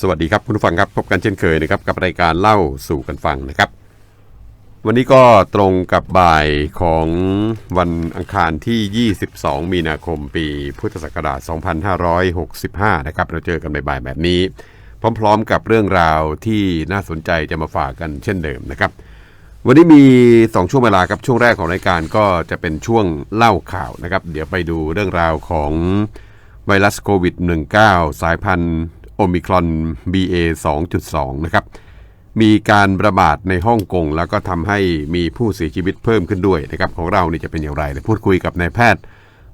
สวัสดีครับคุณผู้ฟังครับพบกันเช่นเคยนะครับกับรายการเล่าสู่กันฟังนะครับ วันนี้ก็ตรงกับบ่ายของวันอังคารที่ 22 มีนาคมปีพุทธศักราช 2565 นะครับเราเจอกันบ่ายๆแบบนี้ พร้อมๆกับเรื่องราวที่น่าสนใจจะมาฝากกันเช่นเดิมนะครับ วันนี้มี 2 ช่วงเวลาครับช่วงแรกของรายการก็จะเป็นช่วงเล่าข่าวนะครับ เดี๋ยวไปดูเรื่องราวของไวรัสโควิด -19 สายพันธุ์ โอมิครอน BA 2.2 นะครับ มีการระบาดในฮ่องกงแล้วก็ทำให้มีผู้เสียชีวิตเพิ่มขึ้นด้วยนะครับ ของเรานี่จะเป็นอย่างไรเดี๋ยวพูดคุยกับนายแพทย์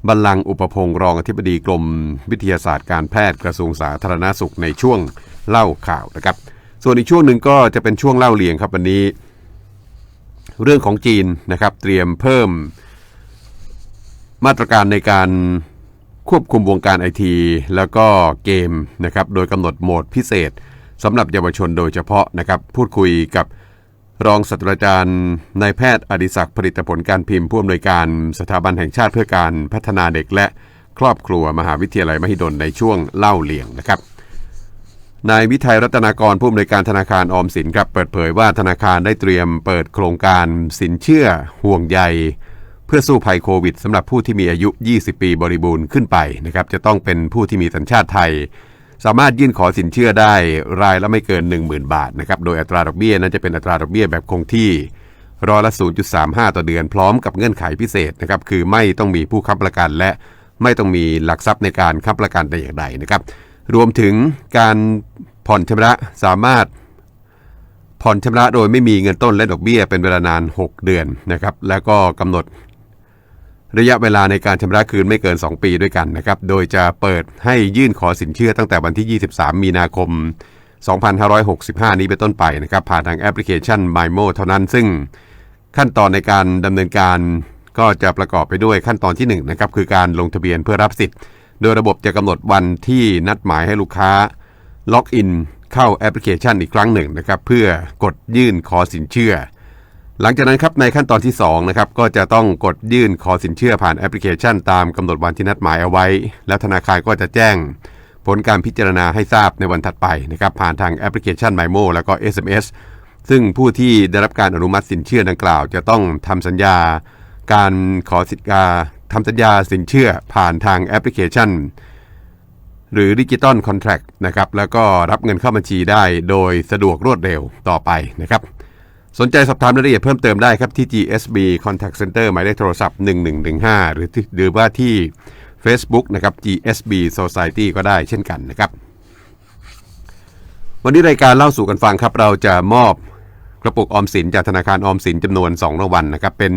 บัลลังอุปพงศ์รองอธิบดีกรมวิทยาศาสตร์การแพทย์กระทรวงสาธารณสุขในช่วงเล่าข่าวนะครับ ส่วนอีกช่วงหนึ่งก็จะเป็นช่วงเล่าเลียงครับวันนี้ เรื่องของจีนนะครับ เตรียมเพิ่มมาตรการในการ ควบคุมวงการไอทีแล้วก็เกมนะครับโดยกำหนดโหมดพิเศษสำหรับเยาวชนโดยเฉพาะนะครับพูดคุยกับรองศาสตราจารย์นายแพทย์อดิศักดิ์ผลิตผลการพิมพ์ผู้อำนวยการสถาบันแห่งชาติเพื่อการพัฒนาเด็กและครอบครัวมหาวิทยาลัยมหิดลในช่วงเล่าเลียงนะครับนายวิทัยรัตนากรผู้อำนวยการธนาคารออมสินครับเปิดเผยว่าธนาคารได้เตรียมเปิดโครงการสินเชื่อห่วงใย พื่อสู้ภัยโควิดสำหรับผู้ที่มีอายุ 20 ปีบริบูรณ์ขึ้นไปนะครับจะต้องเป็นผู้ที่มีสัญชาติไทย สามารถยื่นขอสินเชื่อได้รายละไม่เกิน 10,000 บาทนะครับโดยอัตราดอกเบี้ยนั้นจะเป็นอัตราดอกเบี้ยแบบคงที่ร้อยละ 0.35 ต่อเดือนพร้อมกับเงื่อนไขพิเศษนะครับคือไม่ต้องมีผู้ค้ำประกันและไม่ต้องมีหลักทรัพย์ในการค้ำประกันแต่อย่างใดนะครับรวมถึงการผ่อนชำระสามารถผ่อนชำระโดยไม่มีเงินต้นและดอกเบี้ยเป็นเวลานาน 6 เดือนนะครับแล้วก็กำหนด ระยะเวลาในการชำระคืนไม่เกิน 2 ปีด้วยกันนะครับ โดยจะเปิดให้ยื่นขอสินเชื่อตั้งแต่วันที่ 23 มีนาคม 2565 นี้เป็นต้นไปนะครับ ผ่านทางแอปพลิเคชัน MyMo เท่านั้น ซึ่งขั้นตอนในการดำเนินการก็จะประกอบไปด้วยขั้นตอนที่1นะครับคือการลงทะเบียนเพื่อรับสิทธิ์ โดยระบบจะกำหนดวันที่นัดหมายให้ลูกค้าล็อกอินเข้าแอปพลิเคชันอีกครั้งหนึ่งนะครับเพื่อกดยื่นขอสินเชื่อ หลังจากนั้นครับในขั้นตอนที่2นะครับก็จะต้องกดยื่นขอสินเชื่อผ่านแอปพลิเคชัน ตามกำหนดวันที่นัดหมายเอาไว้ แล้วธนาคารก็จะแจ้ง ผลการพิจารณาให้ทราบในวันถัดไปนะครับผ่านทางแอปพลิเคชัน MyMo แล้วก็ SMS ซึ่งผู้ที่ได้รับการอนุมัติสินเชื่อดังกล่าว จะต้องทำสัญญา การขอสิทธิ์การทำสัญญาสินเชื่อผ่านทางแอปพลิเคชัน หรือดิจิตอลคอนแท็กนะครับแล้วก็รับเงินเข้าบัญชีได้โดยสะดวกรวดเร็วต่อไปนะครับ สนใจสอบถามรายละเอียดเพิ่มเติมได้ครับที่ GSB Contact Center หมายเลขโทรศัพท์ 1115 หรือหรือว่าที่ Facebook นะครับ GSB Society ก็ได้เช่นกันนะครับ วันนี้รายการเล่าสู่กันฟังครับ เราจะมอบกระปุกออมสินจากธนาคารออมสินจำนวน 2รางวัลนะครับ เป็น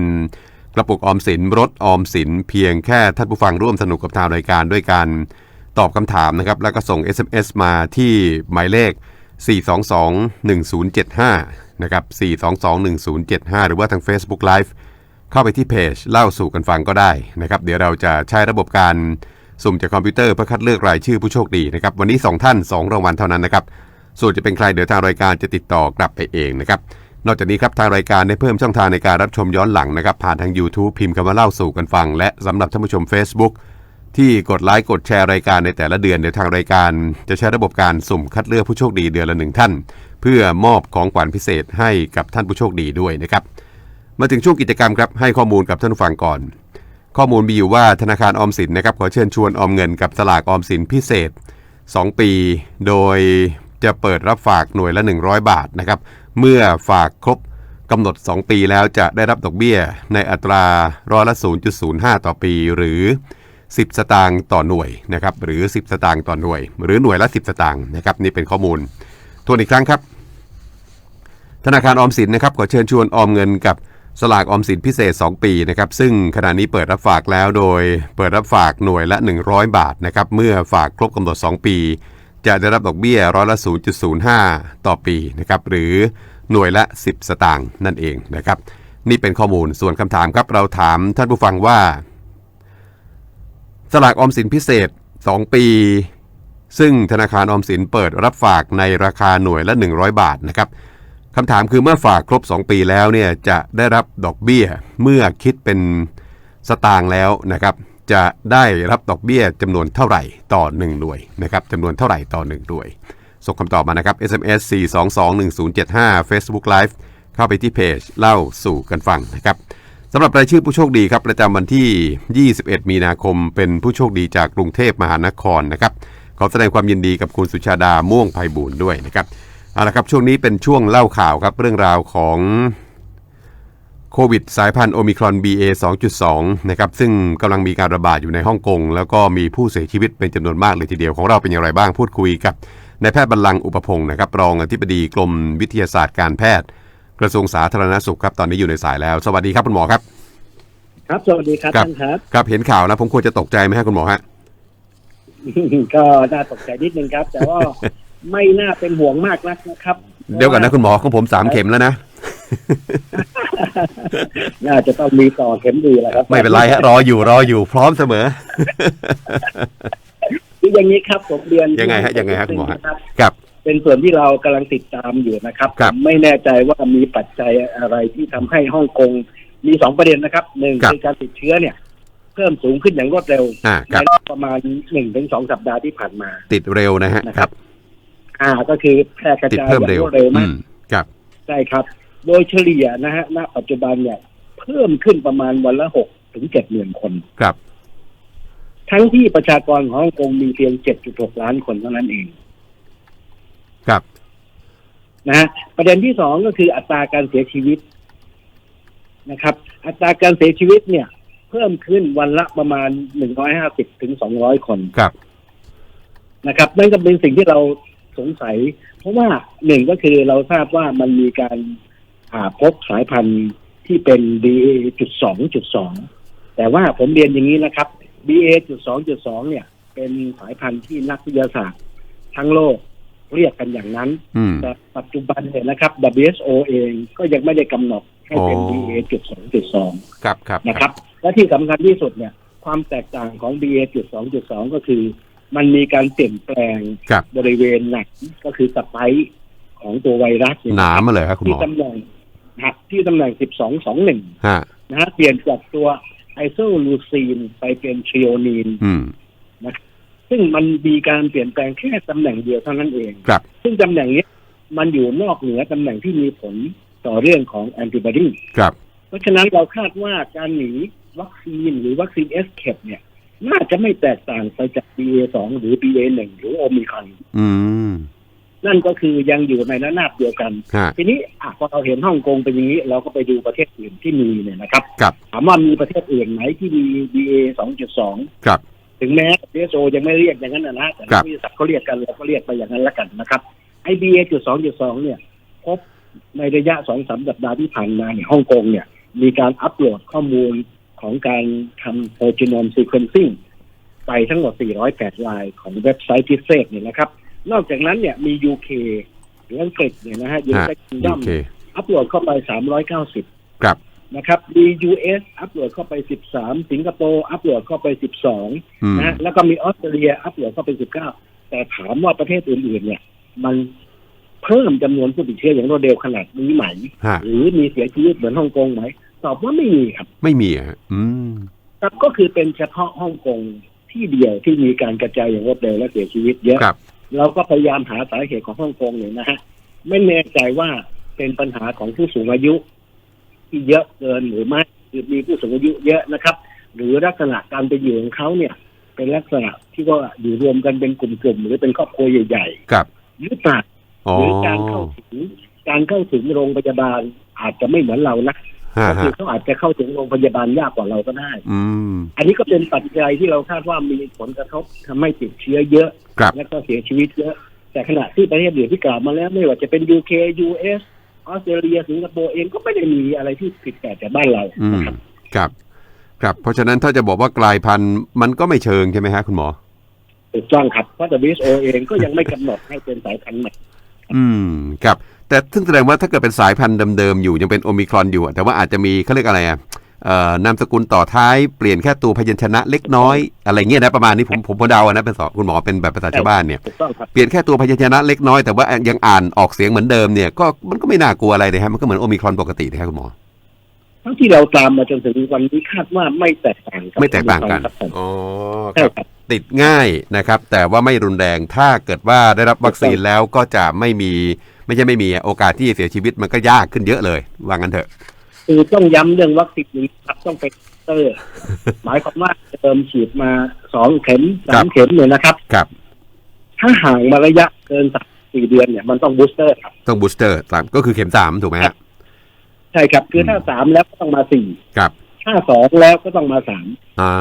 กระปุกออมสินรถออมสินเพียงแค่ท่านผู้ฟังร่วมสนุกกับทางรายการด้วยการตอบคำถามนะครับ แล้วก็ส่ง SMS มาที่หมายเลข 4221075 นะครับ 4221075 หรือว่าทาง Facebook Live เข้าไปที่เพจเล่าสู่กันฟังก็ได้นะครับ เดี๋ยวเราจะใช้ระบบการสุ่มจากคอมพิวเตอร์เพื่อคัดเลือกรายชื่อผู้โชคดีนะครับ วันนี้ 2 ท่าน 2 รางวัลเท่านั้นนะครับ ส่วนจะเป็นใครเดี๋ยวทางรายการจะติดต่อกลับไปเองนะครับ นอกจากนี้ครับทางรายการได้เพิ่มช่องทางในการรับชมย้อนหลังนะครับผ่านทาง YouTube พิมพ์คำว่าเล่าสู่กันฟัง และสำหรับท่านผู้ชม Facebook ที่กดไลค์กดแชร์รายการในแต่ละเดือนเดี๋ยวทางรายการ จะใช้ระบบการสุ่มคัดเลือกผู้โชคดีเดือนละหนึ่งท่าน เพื่อมอบของขวัญพิเศษให้กับท่านผู้โชคดีด้วยนะครับ มาถึงช่วงกิจกรรมครับให้ข้อมูลกับท่านผู้ฟังก่อน ข้อมูลมีอยู่ว่าธนาคารออมสินนะครับขอเชิญชวนออมเงินกับสลากออมสินพิเศษ 2 ปี โดยจะเปิดรับฝากหน่วยละ 100 บาทนะครับเมื่อฝากครบกำหนด 2 ปีแล้วจะได้รับดอกเบี้ย ในอัตราร้อยละ 0.05 ต่อปีหรือ 10 สตางค์ต่อหน่วยนะครับหรือ 10 สตางค์ต่อหน่วย หรือหน่วยละ 10 สตางค์นะครับนี่เป็นข้อมูลทวนอีกครั้งครับ ธนาคารออมสินนะครับขอเชิญชวนออมเงินกับสลากออมสินพิเศษ 2 ปีนะครับซึ่งขณะนี้เปิดรับฝากแล้วโดยเปิดรับฝากหน่วยละ 100 บาทนะครับเมื่อฝากครบกำหนด 2 ปี จะได้รับดอกเบี้ยร้อยละ 0.05 ต่อปีนะครับหรือหน่วยละ 10 สตางค์นั่นเองนะครับนี่เป็นข้อมูลส่วนคำถามครับเราถามท่านผู้ฟังว่า สลากออมสินพิเศษ 2 ปี ซึ่งธนาคารออมสินเปิดรับฝากในราคาหน่วยละ 100 บาทนะครับคำถามคือเมื่อฝากครบ 2 ปีแล้วเนี่ยจะได้รับดอกเบี้ยเมื่อคิดเป็นสตางค์แล้วนะครับจะได้รับดอกเบี้ยจำนวนเท่าไหร่ต่อ 1 หน่วยนะครับจำนวนเท่าไหร่ต่อ 1 หน่วย ส่งคำตอบมานะครับ SMS 4221075 Facebook Live เข้าไปที่เพจเล่าสู่กันฟังนะครับ สำหรับรายชื่อผู้โชคดีครับประจำวันที่ 21 มีนาคม เป็นผู้โชคดีจากกรุงเทพมหานครนะครับขอแสดงความยินดีกับคุณสุชาดาม่วงไพบูลด้วยนะครับเอาละครับช่วงนี้เป็นช่วงเล่าข่าวครับเรื่องราวของโควิดสายพันธุ์โอมิครอน BA 2.2 นะครับซึ่งกำลังมีการระบาดอยู่ในฮ่องกง แล้วก็มีผู้เสียชีวิตเป็นจำนวนมากเลยทีเดียวของเราเป็นอย่างไรบ้างพูดคุยกับนายแพทย์บรรลังอุปพงศ์นะครับรองอธิบดีกรมวิทยาศาสตร์การแพทย์ กระทรวงสาธารณสุขครับตอนนี้อยู่ในสายแล้ว สวัสดีครับคุณหมอครับ ครับสวัสดีครับครับท่านครับครับเห็นข่าวนะผมควรจะตกใจไหมฮะคุณหมอฮะก็น่าตกใจนิดนึงครับ แต่ว่าไม่น่าเป็นห่วงมากนักนะครับ เดี๋ยวก่อนนะคุณหมอของผมสามเข็มแล้วนะน่าจะต้องมีต่อเข็มดีแหละครับ ไม่เป็นไรฮะรออยู่รออยู่พร้อมเสมอคืออย่างนี้ครับผมเรียนยังไงฮะยังไงฮะคุณหมอฮะรับครับ เป็นส่วนที่เรากำลังติดตามอยู่นะครับครับผมไม่แน่ใจว่ามีปัจจัยอะไรที่ทำให้ฮ่องกงมีสองประเด็นนะครับหนึ่งครับคือการติดเชื้อเนี่ย เพิ่มสูงขึ้นอย่างรวดเร็วอ่าครับในประมาณหนึ่งถึงสองสัปดาห์ที่ผ่านมา ติดเร็วนะฮะนะคครัรับบอ่าก็คือแพร่กระติดจายอเพิ่มย่างเร็วรวดเร็วอืมากมครับใช่ครับ โดยเฉลี่ยนะฮะณปัจจุบันเนี่ย เพิ่มขึ้นประมาณวันละหกถึงเจ็ดหมื่นคนครับ ทั้งที่ประชากรของฮ่องกงมีเพียงเจ็ดจุดหกล้านคนเท่านั้นเอง ครับนะฮะประเด็นที่สองก็คืออัตราการเสียชีวิตนะครับ อัตราการเสียชีวิตเนี่ย เพิ่มขึ้นวันละประมาณหนึ่งร้อยห้าสิบถึงสองร้อยคนครับนะครับ นั่นก็เป็นสิ่งที่เราสงสัย เพราะว่าหนึ่งก็คือเราทราบว่ามันมีการอ่าพบสายพันธุ์ที่เป็น BA จุดสองจุดสองแต่ว่าผมเรียนอย่างนี้นะครับ BA จุดสองจุดสองเนี่ย เป็นสายพันธุ์ที่นักวิทยาศาสตร์ทั้งโลก เรียกกันอย่างนั้นอืมแต่ปัจจุบันเนี่ยนะครับ WHO เองก็ยังไม่ได้กำหนดให้เป็นอ๋อ BA จุดสองจุดสองครับครับนะครับ และที่สำคัญที่สุดเนี่ย ความแตกต่างของ BA จุดสองจุดสองก็คือ มันมีการเปลี่ยนแปลงครับบริเวณหนักก็คือสไปค์ของตัวไวรัสเนี่ยหนามาเลยครับคุณหที่มอตำแหน่งนะฮะที่ตำแหน่ง1221ฮะนะฮะเปลี่ยนจากตัวไอโซลูซีนไปเป็นทริโอนีนอืม ซึ่งมันมีการเปลี่ยนแปลงแค่ตำแหน่งเดียวเท่านั้นเองครับ ซึ่งตำแหน่งเนี้ยมันอยู่นอกเหนือตำแหน่งที่มีผลต่อเรื่องของแอนติบอดีครับ เพราะฉะนั้นเราคาดว่าการหนีวัคซีนหรือวัคซีนเอสเคปเนี่ย น่าจะไม่แตกต่างไปจาก BA2 หรือ BA1 หรือโอมิครอนอืมนั่นก็คือยังอยู่ในระนาบเดียวกันฮะทีนี้อะพอเราเห็นฮ่องกงเป็นอย่างนี้ เราก็ไปดูประเทศอื่นที่มีเนี่ยนะครับครับถามว่ามีประเทศอื่นไหนที่มี BA 2.2 ครับ ถึงแม้ WHO ยังไม่เรียกอย่างนั้นนะนะแต่ครันับกวิทยาศาสตร์เขาเรียกกันเราก็เรียกไปอย่างนั้นละกันนะครับไอ้ BA จุด2.2เนี่ยพบในระยะสองสามสัปดาห์ที่ผ่านมาเนี่ยฮ่องกงเนี่ย มีการอัปโหลดข้อมูลของการทำโ h จ n o m sequencing ไปทั้งหมด 408 ลายของเว็บไซต์ที่เซฟเนี่ยนะครับ นอกจากนั้นเนี่ยมี UK หรืออังกฤษเนี่ยนะฮะยูฮะไนเต็ดคิงโอดัมเคอัปโหลดเข้าไป 390 ครับ นะครับมี US อัปโหลดเข้าไป 13 สิงคโปร์อัปโหลดเข้าไป 12อืมนะฮะแล้วก็มีออสเตรเลียอัปโหลดเข้าไป 19 แต่ถามว่าประเทศอื่นๆเนี่ย มันเพิ่มจำนวนผู้ติดเชื้ออย่างรวดเร็วขนาดนี้ไหมฮะหรือมีเสียชีวิตเหมือนฮ่องกงไหม ตอบว่าไม่มีครับ ไม่มีอะฮะอืมครับก็คือเป็นเฉพาะฮ่องกงที่เดียวที่มีการกระจายอย่างรวดเร็วและเสียชีวิตเยอะครับเราก็พยายามหาสาเหตุของฮ่องกงเนี่ยนะฮะไม่แน่ใจว่าเป็นปัญหาของผู้สูงอายุ ที่เยอะเกินหรือไม่คือมีผู้สูงอายุเยอะนะครับ หรือลักษณะการเป็นอยู่ของเขาเนี่ย เป็นลักษณะที่ว่าอยู่รวมกันเป็นกลุ่มๆหรือเป็นครอบครัวใหญ่ครับๆหรือเปล่าอ๋อหรือการเข้าถึงการเข้าถึงโรงพยาบาลอาจจะไม่เหมือนเรานะฮะก็คือฮะเขาอาจจะเข้าถึงโรงพยาบาลยากกว่าเราก็ได้อืมอันนี้ก็เป็นปัจจัยที่เราคาดว่ามีผลกระทบทำให้ติดเชื้อเยอะครับและก็เสียชีวิตเยอะ แต่ขณะที่ประเทศอื่นที่กล่าวมาแล้วไม่ว่าจะเป็น UK US อ อสเตรเลียสิงคโปร์เองก็ไม่ได้มีอะไรที่ผิดแปลกจากบ้านเราอืมนะครับครับ ครับ เพราะฉะนั้นถ้าจะบอกว่ากลายพันธุ์มันก็ไม่เชิงใช่ไหมฮะคุณหมอถูกต้องครับเพราะ WHO เองก็ยังไม่กำหนดให้เป็นสายพันธุ์ใหม่อืมครับ แต่ซึ่งแสดงว่าถ้าเกิดเป็นสายพันธุ์เดิมๆอยู่ยังเป็นโอมิครอนอยู่อะแต่ว่าอาจจะมีเขาเรียกอะไรอะเอ่อ นามสกุลต่อท้ายเปลี่ยนแค่ตัวพยัญชนะเล็กน้อยอะไรเงี้ยนะประมาณนี้ผมผมพอเดาอะนะเป็นสอคุณหมอเป็นแบบภาษาชาวบ้านเนี่ยถูกต้องครับเปลี่ยนแค่ตัวพยัญชนะเล็กน้อยแต่ว่ายังอ่านออกเสียงเหมือนเดิมเนี่ยก็มันก็ไม่น่ากลัวอะไรเลยฮะมันก็เหมือนโอมิครอนปกตินะครับคุณหมอทั้งที่เราตามมาจนถึงวันนี้คาดว่าไม่แตกต่างกัไม่แตกต่างกันครับผมอ๋อคใช่รับครับติดง่ายนะครับ แต่ว่าไม่รุนแรงถ้าเกิดว่าได้รับวัคซีนแล้วก็จะไม่มี ไม่ใช่ไม่มีโอกาสที่จะเสียชีวิตมันก็ยากขึ้นเยอะเลยว่างั้นเถอะ คือต้องย้ำเรื่องวัคซีนนี้ครับต้องเป็นบูสเตอร์ หมายความว่าเติมฉีดมาสองเข็มสามเข็มเนี่ยนะครับครับถ้าห่างมาระยะเกินสามสี่เดือนเนี่ยมันต้องบูสเตอร์ครับต้องบูสเตอร์สามก็คือเข็มสามถูกไหมฮะใช่ครับ คือถ้าสามแล้วก็ต้องมาสี่ครับ ถ้าสองแล้วก็ต้องมาสามอ่า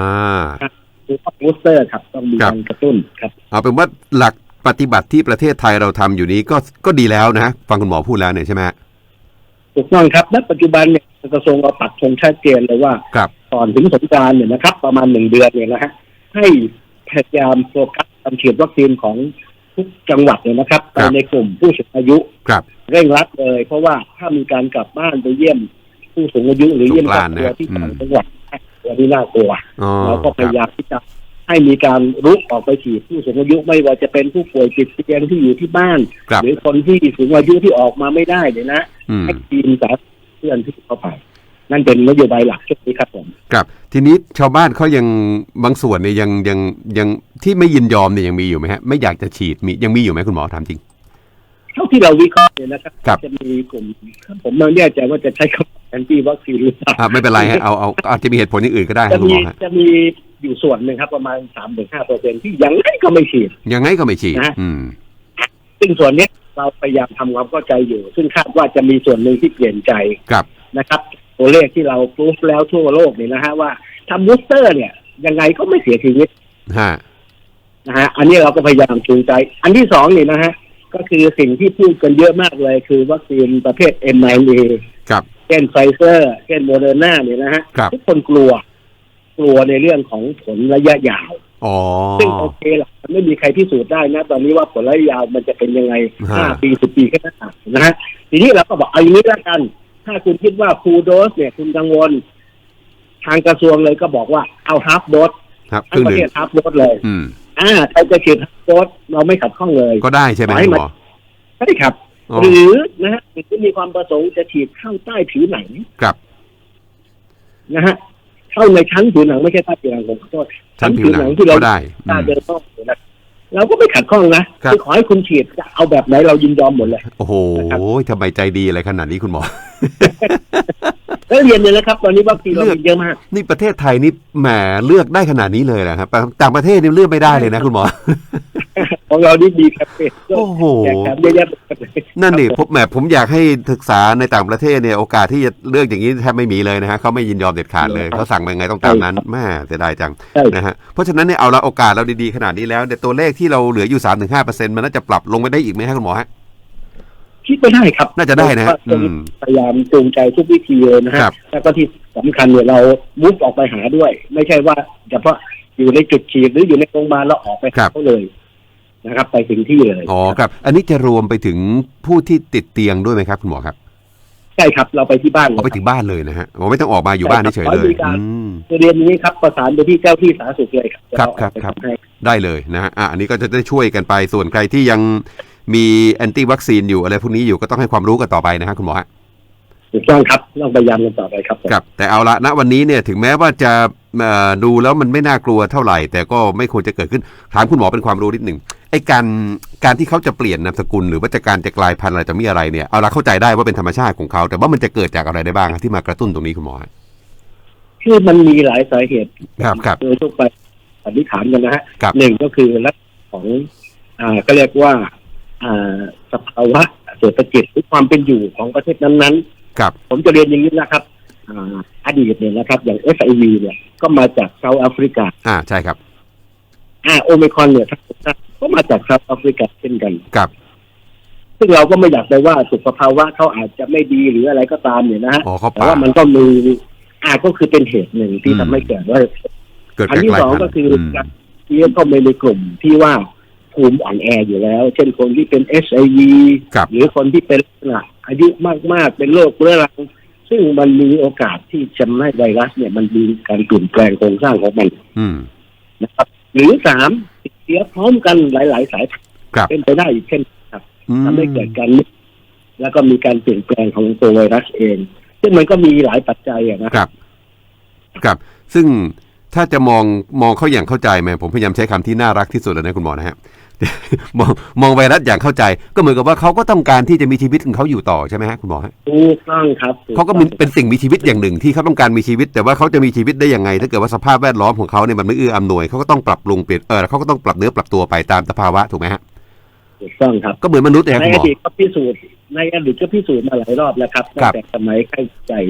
คือต้องบูสเตอร์ครับ ต้องมีครับการกระตุ้นครับ เอาเป็นว่าหลักปฏิบัติที่ประเทศไทยเราทำอยู่นี้ก็ก็ดีแล้วนะ ฟังคุณหมอพูดแล้วเนี่ยใช่ไหมฮะถูกต้องครับณปัจจุบันเนี่ย กระทรวงเราปักธงชัดเจนเลยว่าครับก่อนถึงสงกรานต์เนี่ยนะครับ ประมาณหนึ่งเดือนเนี่ยนะฮะให้พยายามโฟกัสการฉีดวัคซีนของทุกจังหวัดเนี่ยนะครับไปในกลุ่มผู้สูงอายุครับเร่งรัดเลย เพราะว่าถ้ามีการกลับบ้านไปเยี่ยมผู้สูงอายุหรือเยี่ยมครอบครัวที่ต่างจังหวัดอันนี้น่ากลัวอ๋อเราก็พครัยาบยามที่จะให้มีการรุกออกไปฉีดผู้สูงอายุไม่ว่าจะเป็นผู้ป่วยติดเตียงที่อยู่ที่บ้านครับหรือคนที่สูงอายุที่ออกมาไม่ได้เนี่ยนะอืมให้ทีมสาธารณสุขเพื่อนที่เข้าไป นั่นเป็นนโยบายหลักช่วงนี้ครับผมครับ ทีนี้ชาวบ้านเขายังบางส่วนเนี่ยยังยังยังที่ไม่ยินยอมเนี่ยยังมีอยู่ไหมฮะไม่อยากจะฉีดมียังมีอยู่ไหมคุณหมอถามจริงเท่าที่เราวิเคราะห์เนี่ยนะครับครับจะมีกลุ่ม ผมไม่แน่ใจว่าจะใช้คำแอนตี้วัคซีนหรือเปล่าอ่าไม่เป็นไรฮะเอาเอาอาจจะมีเหตุผลอย่างอื่นก็ได้จะฮะคุณมีหมอฮะจะมีอยู่ส่วนหนึ่งครับ ประมาณสามถึงห้าเปอร์เซ็นที่ยังไงก็ไม่ฉีดยังไงก็ไม่ฉีดนะอืม ซึ่งส่วนเนี้ยเราพยายามทำความเข้าใจอยู่ ซึ่งคาดว่าจะมีส่วนหนึ่งที่เปลี่ยนใจครับนะครับ ตัวเลขที่เราพรูฟแล้วทั่วโลกเนี่ยนะฮะว่าทำบูสเตอร์เนี่ย ยังไงก็ไม่เสียชีวิตฮะนะฮะอันนี้เราก็พยายามจูงใจ อันที่สองนี่นะฮะก็คือสิ่งที่พูดกันเยอะมากเลยคือวัคซีนประเภท m อ a ครับเช่นไฟเซอร์เช่นโมเดอร์นาเนี่ยนะฮะครับทุกคนกลัว กลัวในเรื่องของผลระยะยาวอ๋อซึ่งโอเคละมัน ไม่มีใครพิสูจน์ได้นะ ตอนนี้ว่าผลระยะยาวมันจะเป็นยังไงฮะห้าปีสิบปีข้างหน้านะฮะทีนี้เราก็บอกเอาอย่างนี้แล้วกัน ถ้าคุณคิดว่าฟูลโดสเนี่ยคุณกังวล ทางกระทรวงเลยก็บอกว่าเอาฮาฟโดสครับคทั้รึ่งงปหระนึ่งเทศฮาฟโดสเลยอืมอ่าใครจะฉีดฮาฟโดสเราไม่ขัดข้องเลย ก็ได้ใช่ไหมขอให้คุณมันหมอใช่ครับอ๋อหรือนะฮะหรือที่มีความประสงค์จะฉีดเข้าใต้ผิวหนังครับนะฮะเข้าในชั้นผิวหนังไม่ใช่ใต้ผิวหนังผมขอโทษชั้นผิวหนังที่เราก็ได้อืตามเดินต้องนะ เราก็ไม่ขัดข้องนะครับอขอให้คุณฉีดจะเอาแบบไหนเรายินยอมหมดเลย โอ้โหนะครับทำไมใจดีอะไรขนาดนี้คุณหมอ แล้วเรียนเลยนะครับ ตอนนี้วัคซีนเราเลือกมีเยอะมาก นี่ประเทศไทยนี่แหมเลือกได้ขนาดนี้เลยนะครับต่างประเทศนี่เลือกไม่ได้เลยนะคุณหมอ ของเรานี่ดีครับเป็นโอ้โหแจกแถมเยอะแยะไปหมดเลยนั่นดิผมแหมผมอยากให้ศึกษาในต่างประเทศเนี่ยโอกาสที่จะเลือกอย่างนี้แทบไม่มีเลยนะฮะเขาไม่ยินยอมเด็ดขาดเลยเขาสั่งมายังไงต้องตามนั้นแม่เสียดายจังใช่นะฮะเพราะฉะนั้นเนี่ยเอาละโอกาสเราดีๆขนาดนี้แล้วเนี่ยตัวเลขที่เราเหลืออยู่3-5%มันน่าจะปรับลงไปได้อีกไหมฮะคุณหมอฮะคิดไปได้ครับ น่าจะได้นะฮะเพราว่าอืมพยายามจูงใจทุกวิธีเลยนะฮะครับแล้วก็ที่สำคัญเนี่ยเรามุฟออกไปหาด้วย ไม่ใช่ว่าเฉพาะอยู่ในจุดฉีดหรืออยู่ในโรงพยาบาลแล้วออกไปครัหาบเขาเลย นะครับ ไปถึงที่เลยอ๋อครับ อันนี้จะรวมไปถึงผู้ที่ติดเตียงด้วยไหมครับ คุณหมอครับใช่ครับ เราไปที่บ้านเลเอายไปถึงบ้านเลยนะฮะผมไม่ต้องออกมาอยู่บ้านเฉยๆเลยใช่ครับอืมเรียนนี้ครับประสานไปที่เจ้าที่สาธารณสุขเลยครับครับเดี๋ยวเาครับไปทำให้ได้เลยนะฮะอะอันนี้ก็จะได้ช่วยกันไปส่วนใครที่ยังมีแอนตี้วัคซีนอยู่อะไรพวกนี้อยู่ก็ต้องให้ความรู้กันต่อไปนะฮะคุณหมอฮะถูกต้องครับต้องพยายามกันต่อไปครับผมครับ แต่เอาละณวันนี้เนี่ยถึงแม้ว่าจะเอ่อดูแล้วมันไม่น่ากลัวเท่าไหร่ แต่ก็ไม่ควรจะเกิดขึ้นถามคุณหมอเป็นความรู้นิดหนึ่ง ไอ้การการที่เขาจะเปลี่ยนนามสกุล หรือว่าจะการจะกลายพันธุ์อะไรจะมีอะไรเนี่ยเอาละเข้าใจได้ว่าเป็นธรรมชาติของเขา แต่ว่ามันจะเกิดจากอะไรได้บ้างครับที่มากระตุ้นตรงนี้คุณหมอฮะคือมันมีหลายสาเหตุครับครับโดยทั่วไปสันนิษฐานกันนะฮะครับหนึ่งก็คือลักษณะของอ่าก็เรียกว่าอ่าสภาวะเศรษฐกิจหรือความเป็นอยู่ของประเทศนั้นครับๆผมจะเรียนอย่างนี้นะครับอ่าอดีตเนี่ยนะครับ อย่าง s อ v เนี่ย ก็มาจากเซาท์แอฟริกา อ่าใช่ครับอ่าโอมิครอนเนี่ย ก็มาจากเซาท์แอฟริกาเช่นกันครับ ซึ่งเราก็ไม่อยากไปว่าสุขภาวะเขาอาจจะไม่ดีหรืออะไรก็ตามเนี่ยนะฮะอ๋อเขาแต่ป่าว่ามันก็มีอ่าก็คือเป็นเหตุหนึ่งที่อืม ทำให้เกิดว่า เกิดอันการที่กลายสองพันก็ธุ์คืออม การเชื้อเข้าไปในกลุ่มที่ว่าภูมิอ่อนแออยู่แล้ว เช่นคนที่เป็นเอชไอวีครับ หรือคนที่เป็นลักษณะอายุมากๆ เป็นโรคเรื้อรัง ซึ่งมันมีโอกาสที่จะทำให้ไวรัสเนี่ยมันมีการเปลี่ยนแปลงโครงสร้างของมันอืม นะครับ หรือสามติด เชื้อพร้อมกันหลาย ๆ สายพันธุ์ครับเป็นไปได้อีกเช่นครับอืมทำให้เกิดการแล้วก็มีการเปลี่ยนแปลงของตัวไวรัสเอง ซึ่งมันก็มีหลายปัจจัยอะนะครับ ครับ ซึ่งถ้าจะมองมองเขาอย่างเข้าใจไหมผมพยายามใช้คำที่น่ารักที่สุดแล้วนะคุณหมอนะฮะ มองมองไวรัสอย่างเข้าใจ ก็เหมือนกับว่าเขาก็ต้องการที่จะมีชีวิตของเขาอยู่ต่อใช่ไหมฮะคุณหมอฮะถูกต้องครับถูเขาก็มีต้องเป็นสิ่งมีชีวิตอย่างหนึ่งที่เขาต้องการมีชีวิต แต่ว่าเขาจะมีชีวิตได้ยังไง ถ้าเกิดว่าสภาพแวดล้อมของเขาเนี่ยมันไม่เอื้ออำนวยเขาก็ต้องปรับปรุงเปลี่ยนเออเขาก็ต้องปรับเนื้อปรับตัวไปตามสภาวะถูกไหมฮะถูกต้องครับก็เหมือนมนุษย์เนี่ยในคุณหอมอดีตก็พิสูจน์ในอดีตก็พิสูจน์มาหลายรอบแล้วครับครัตั้บงแต่สมัยไข้ใหญ่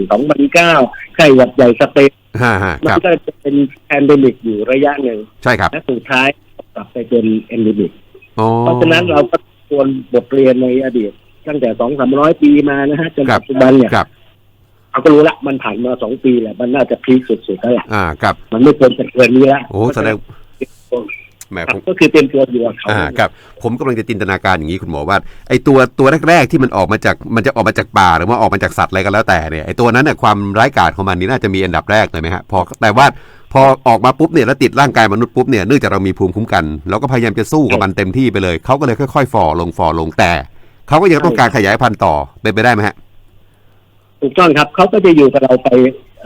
2009ไข้หวัดใหญ่สเปนฮ่าฮ่ามัคนรับก็จะเป็นแพนเดมิกอยู่ระยะหนึ่งใช่ครับและสุดท้ายกลับ ไปเป็นเอนเดมิกอ๋อเพราะฉะนั้นเราก็ควรบทเรียนในอดีต ตั้งแต่สองสามร้อยปีมานะฮะจนครับปัจจุบันเนี่ยครับเราก็รู้ละมันผ่านมาสองปีแหละมันน่าจะพีคสุดๆแล้วล่ะอ่าครับ มันไม่ควรจะเกินนี้ละโอ้แสดง แหมครัผบมก็คือเตรียมตัวอยู่กับเขาอ่าครับ ผมกำลังจะจินตนาการอย่างนี้คุณหมอว่าไอตัวตัวแรกๆที่มันออกมาจากมันจะออกมาจากป่าหรือว่าออกมาจากสัตว์อะไรก็แล้วแต่เนี่ยไอตัวนั้นเนี่ยความร้ายกาจของมันนี่น่าจะมีอันดับแรกเลยไหมฮะพอแต่ว่าพอออกมาปุ๊บเนี่ยแล้วติดร่างกายมนุษย์ปุ๊บเนี่ยเนื่องจากเรามีภูมิคุ้มกันเราก็พยายามจะสู้กับมันเต็มที่ไปเลยเขาก็เลยค่อยๆฝ่อลงฝ่อลงแต่เขาก็ยังต้องการขยายพันธุ์ต่อเป็นไปได้ไหมฮะถูกต้องครับเขาก็จะอยู่กับเราไป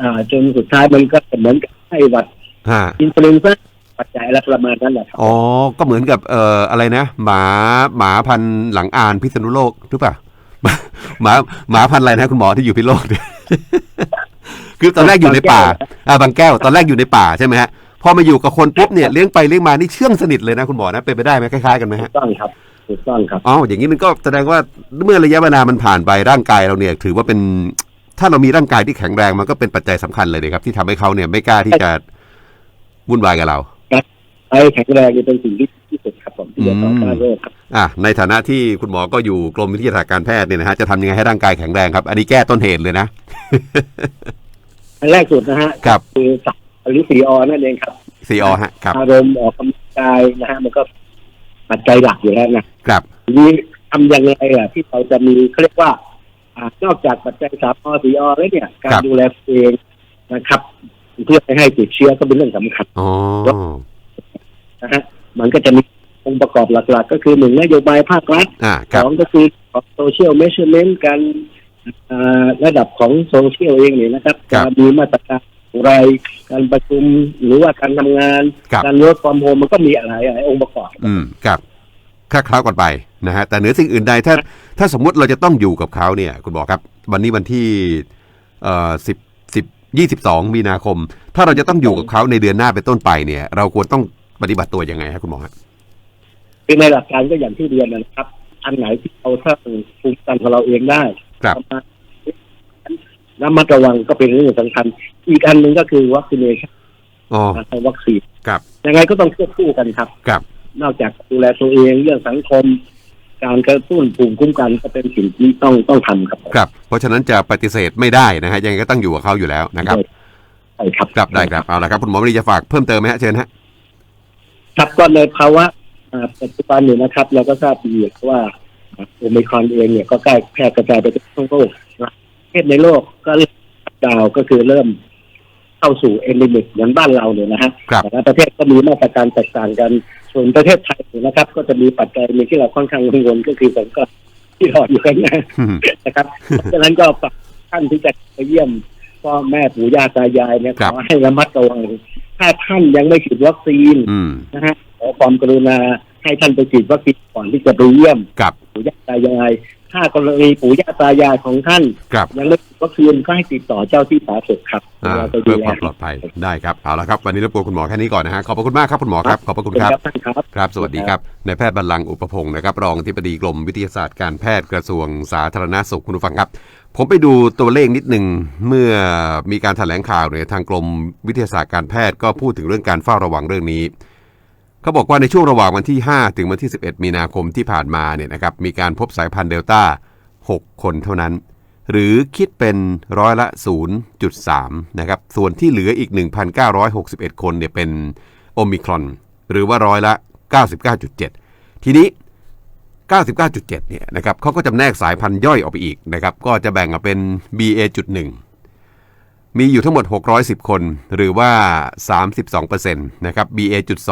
อ่าจนสุดท้ายมันก็เหมือนกับไข้หวัดฮะอินฟลูเอนซ่า ปัจจัยอะไรประมาณนั้นแหละครับอ๋อ ก็เหมือนกับเอ่ออะไรนะ หมาหมาพันธุ์หลังอานพิษณุโลกหรือเปล่าหมาหมาพันธุ์อะไรนะคุณหมอที่อยู่พิษณุโลกคือตอนแรกอยู่ในป่าอ่าบางแก้วตอนแรกอยู่ในป่าใช่ไหมฮะพอมาอยู่กับคนปุ๊บเนี่ยเลี้ยงไปเลี้ยงมานี่เชื่องสนิทเลยนะคุณหมอนะเป็นไปได้ไหมคล้ายๆกันไหมถูฮะกต้องครับถูกต้องครับอ๋ออย่างนี้มันก็แสดงว่าเมื่อระยะเวลามันผ่านไปร่างกายเราเนี่ย ถือว่าเป็นถ้าเรามีร่างกายที่แข็งแรงมันก็เป็นปัจจัยสำคัญเลยนะครับ ที่ทำให้เขาเนี่ยไม่กล้าที่จะวุ่นวายกับเรา ไอ้แข็งแรงนี่เป็นสิ่งที่ดีที่สุดครับผมที่จะต่อต้านโรคครับอะในฐานะที่คุณหมอก็อยู่กรมวิทยาศาสตร์การแพทย์เนี่ยนะฮะจะทำยังไงให้ร่างกายแข็งแรงครับ อันนี้แก้ต้นเหตุเลยนะอันแรกสุดนะฮะครับคือสัพหรือสีอนั่นเองครับซีอฮะครับอารมณ์ออกกำลังกายนะฮะมันก็ปัจจัยหลักอยู่แล้วนะครับทีนี้ทำยังไงอะที่เราจะมีเขาเรียกว่าอ่านอกจากปัจจัยสามอสีอแล้วเนี่ย การครับดูแลตัวเองนะครับ เพื่อไม่ให้ติดเชื้อก็เป็นเรื่องสำคัญอ๋อ นะฮะมันก็จะมีองค์ประกอบหลัก ๆ ก็คือหนึ่งนโยบายภาครัฐอ่าคสรับองก็คือของโซเชียลเมชเมนต์การอ่าระดับของโซเชียลเองเนี่ยนะครับครับการมีมาตรการอะไรการประชุมหรือว่าการทำงานครับการเวิร์กฟอร์มโฮมมันก็มีอะไรหลายองค์ประกอบ อืมครับคล้าคล้ากันไปนะฮะแต่เหนือสิ่งอื่นใดถ้า ถ้าสมมุติเราจะต้องอยู่กับเขาเนี่ย คุณหมอครับ วันนี้วันที่เอ่อสิบสิบยี่สิบสองมีนาคม ถ้าเราจะต้องอยู่กับเขาในเดือนหน้าเป็นต้นไปเนี่ย เราควรต้อง ปฏิบัติตัวยังไงครับคุณหมอครับคือในหลักการก็อย่างที่เรียนนะครับ อันไหนที่เราสร้างภูมิคุ้มกันของเราเองได้ครับมาระมัดระวังก็เป็นเรื่องสำคัญ อีกอันหนึ่งก็คือวัคซีนอ๋อการวัคซีนครับยังไงก็ต้องควบคู่กันครับครับ นอกจากดูแลตัวเองเรื่องสังคม การกระตุ้นภูมิคุ้มกันก็เป็นสิ่งที่ต้องต้องทำครับ ครับ เพราะฉะนั้นจะปฏิเสธไม่ได้นะฮะยังไงก็ต้องอยู่กับเขาอยู่แล้วนะครับใช่ครับครับได้ครับเอาละครับคุณหมอมณีจะฝากเพิ่มเติมไหมฮะเชิญฮะ ครับก็ในภาวะอ่าปัจจุบันเนี่ยนะครับ เราก็ทราบดีว่าโอมิครอนเองเนี่ยก็ใกล้แพร่กระจายไปทั่วโลกประเทศในโลกก็เริ่มดาวน์ก็คือเริ่มเข้าสู่เอนดิมิกเหมือนบ้านเราเนี่ยนะฮะครับแต่ละประเทศก็มีมาตรการแตกต่างกัน ส่วนประเทศไทยเนี่ยนะครับ ก็จะมีปัจจัยหนึงที่เราค่อนข้างกังวลก็คือผมก็ที่รออยู่ข้างหน้านะครับเพราะฉะนั้นก็ฝากท่านที่จะไปเยี่ยมพ่อแม่ปู่ย่าตายายเนี่ยครัขบอให้ระมัดระวัง ถ้าท่านยังไม่ฉีดวัคซีนอืมนะฮะขอความกรุณาให้ท่านไปฉีดวัคซีนก่อนที่จะไปเยี่ยมกับปู่ย่าตายาย ถ้ากรณีปู่ย่าตายายของท่านกับ ยังไม่ฉีดวัคซีนก็ให้ติดต่อเจ้าที่สาธารณสุขครับอ่าเราจะดูเพื่อแลความปลอดภัยได้ครับเอาละครับวันนี้รบกวนคุณหมอแค่นี้ก่อนนะฮะขอบพระคุณมากครับคุณหมอครับขอบพระคุณครับ ท่านครับ ครับ สวัสดีครับนายแพทย์บรรลังก์อุปพงศ์นะครับ รองที่ปดีกรมวิทยาศาสตร์การแพทย์กระทรวงสาธารณสุขคุณผู้ฟังครับ ผมไปดูตัวเลขนิดหนึ่งเมื่อมีการแถลงข่าวเนี่ยทางกรมวิทยาศาสตร์การแพทย์ก็พูดถึงเรื่องการเฝ้าระวังเรื่องนี้ เขาบอกว่าในช่วงระหว่างวันที่ 5 ถึงวันที่ 11 มีนาคมที่ผ่านมาเนี่ยนะครับมีการพบสายพันธุ์เดลต้า 6 คนเท่านั้น หรือคิดเป็นร้อยละ 0.3 นะครับ ส่วนที่เหลืออีก 1,961 คนเนี่ยเป็นโอมิครอน หรือว่าร้อยละ 99.7 ทีนี้ 99.7 เนี่ยนะครับเขาก็จำแนกสายพันธุ์ย่อยออกไปอีกนะครับ ก็จะแบ่งออกเป็น BA.1 มีอยู่ทั้งหมด 610 คน หรือว่า 32%นะครับ BA.2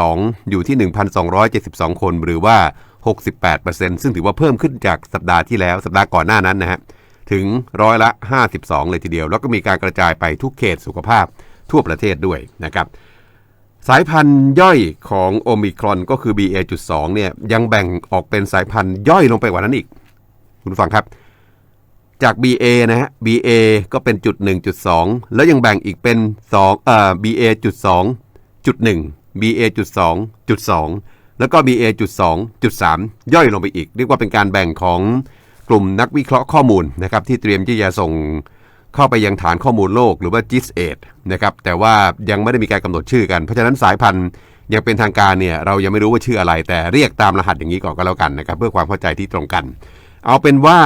อยู่ที่ 1,272 คน หรือว่า 68%ซึ่งถือว่าเพิ่มขึ้นจากสัปดาห์ที่แล้ว สัปดาห์ก่อนหน้านั้นนะฮะ ถึงร้อยละ 52 เลยทีเดียว แล้วก็มีการกระจายไปทุกเขตสุขภาพทั่วประเทศด้วยนะครับ สายพันธุ์ย่อยของโอมิครอนก็คือ BA.2 เนี่ย ยังแบ่งออกเป็นสายพันธุ์ย่อยลงไปกว่านั้นอีก คุณฟังครับ จาก BA นะฮะ BA ก็เป็นจุด1จุด2แล้วยังแบ่งอีกเป็น2เอ่อ BA จุด2จุด1 BA จุด2จุด2แล้วก็ BA จุด2จุด3ย่อยลงไปอีก เรียกว่าเป็นการแบ่งของกลุ่มนักวิเคราะห์ข้อมูลนะครับที่เตรียมที่จะส่งเข้าไปยังฐานข้อมูลโลกหรือว่า GIS8 นะครับแต่ว่ายังไม่ได้มีการกำหนดชื่อกัน เพราะฉะนั้นสายพันธุ์ยังเป็นทางการเนี่ยเรายังไม่รู้ว่าชื่ออะไร แต่เรียกตามรหัสอย่างนี้ก่อนก็แล้วกันนะครับเพื่อความเข้าใจที่ตรงกัน เอาเป็นว่า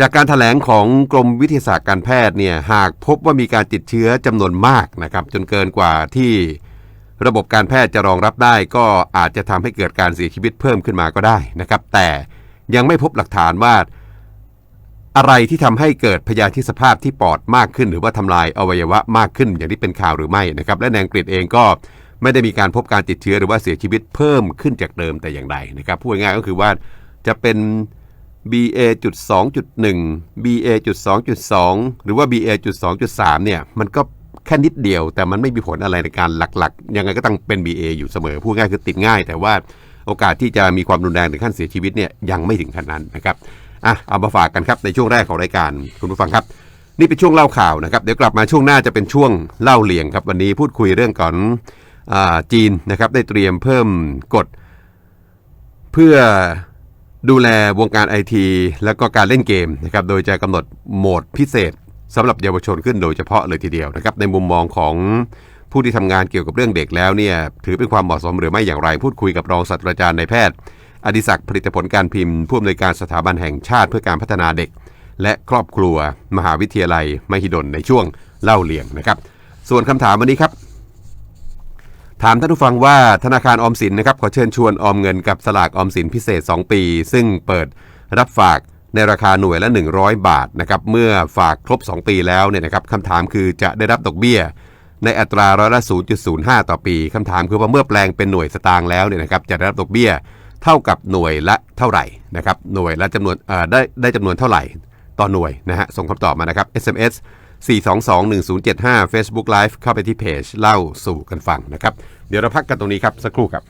จากการถแถลงของกรมวิทยาศาสตร์การแพทย์เนี่ยหากพบว่ามีการติดเชื้อจำนวนมากนะครับ จนเกินกว่าที่ระบบการแพทย์จะรองรับได้ก็อาจจะทำให้เกิดการเสียชีวิตเพิ่มขึ้นมาก็ได้นะครับ แต่ยังไม่พบหลักฐานว่า อะไรที่ทำให้เกิดพยาธิสภาพที่ปอดมากขึ้น หรือว่าทำลายอวัยวะมากขึ้น อย่างที่เป็นข่าวหรือไม่นะครับ และในอังกฤษเองก็ไม่ได้มีการพบการติดเชื้อหรือว่าเสียชีวิตเพิ่มขึ้นจากเดิมแต่อย่างใดนะครับพูดง่ายก็คือว่าจะเป็น BA.2.1 BA.2.2 หรือว่า BA.2.3 เนี่ย มันก็แค่นิดเดียว แต่มันไม่มีผลอะไรในการหลักๆ ยังไงก็ต้องเป็น BA อยู่เสมอ พูดง่ายคือติดง่าย แต่ว่าโอกาสที่จะมีความรุนแรงถึงขั้นเสียชีวิตเนี่ยยังไม่ถึงขั้นนั้นนะครับอะเอามาฝากกันครับในช่วงแรกของรายการคุณผู้ฟังครับ นี่เป็นช่วงเล่าข่าวนะครับเดี๋ยวกลับมาช่วงหน้าจะเป็นช่วงเล่าเลียงครับวันนี้พูดคุยเรื่องก่อนอาจีนนะครับได้เตรียมเพิ่มกฎเพื่อ ดูแลวงการไอทีแล้วก็การเล่นเกมนะครับโดยจะกำหนดโหมดพิเศษสำหรับเยาวชนขึ้นโดยเฉพาะเลยทีเดียวนะครับในมุมมองของผู้ที่ทำงานเกี่ยวกับเรื่องเด็กแล้วเนี่ยถือเป็นความเหมาะสมหรือไม่อย่างไร พูดคุยกับรองศาสตราจารย์นายแพทย์ อดิศักดิ์ผลิตผลการพิมพ์ผู้อำนวยการสถาบันแห่งชาติเพื่อการพัฒนาเด็ก และครอบครัว มหาวิทยาลัย มหิดลในช่วงเล่าเลียงนะครับ ส่วนคำถามวันนี้ครับ ถามท่านผู้ฟังว่าธนาคารออมสินนะครับขอเชิญชวนออมเงินกับสลากออมสินพิเศษ 2 ปี ซึ่งเปิดรับฝากในราคาหน่วยละ 100 บาทนะครับเมื่อฝากครบ 2 ปีแล้วเนี่ยนะครับคำถามคือจะได้รับดอกเบี้ย ในอัตราร้อยละ 0.05 ต่อปีคำถามคือว่าเมื่อแปลงเป็นหน่วยสตางค์แล้วเนี่ยนะครับจะได้รับดอกเบี้ยเท่ากับหน่วยละเท่าไหร่นะครับหน่วยละจำนวนได้ได้จำนวนเท่าไหร่ต่อหน่วยนะฮะส่งคำตอบมานะครับ SMS 4221075 Facebook Live เข้าไปที่เพจเล่าสู่กันฟังนะครับ เดี๋ยวเราพักกันตรงนี้ครับ สักครู่ครับ